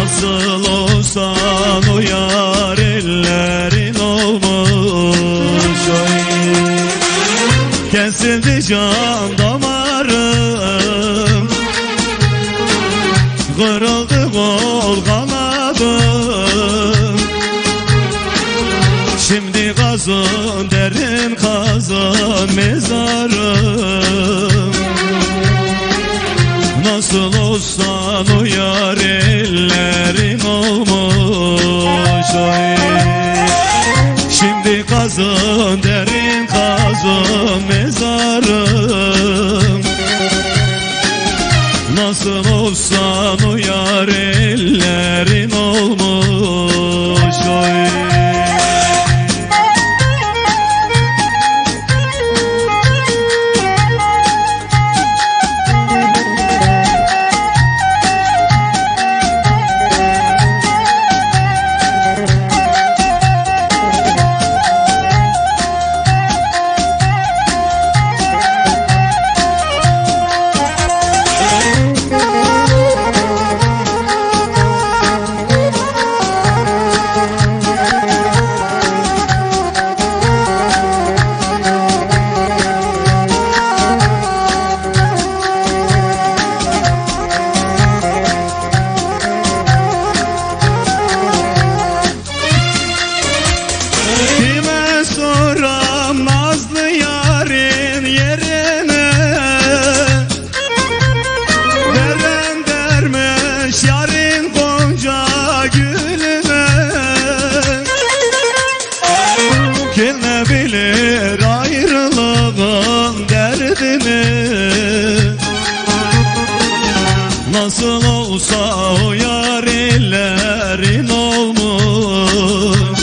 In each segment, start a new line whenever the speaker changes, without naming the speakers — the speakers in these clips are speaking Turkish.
Nasıl olsan uyar ellerin olmuş. Oy Kesildi can damarım. Kırıldı kol kanadım Şimdi kazın derin kazın mezarım Nasıl olsan uyar ellerin olmuş. Oy Şimdi kazın derin kazın mezarım Nasıl olsan uyar ellerin olmuş. oy Kim ne bilir ayrılığın derdini Nasıl olsa o yar ellerin olmuş.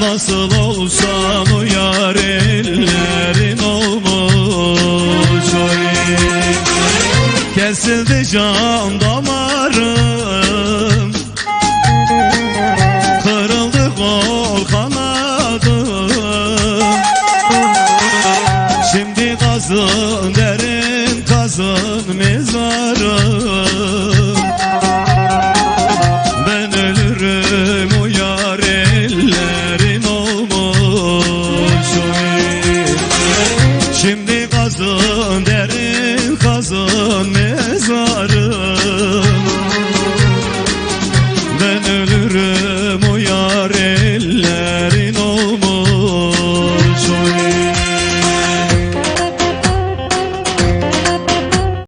Nasıl olsan o yar ellerin olmuş. Oy. Kesildi can damarım kazın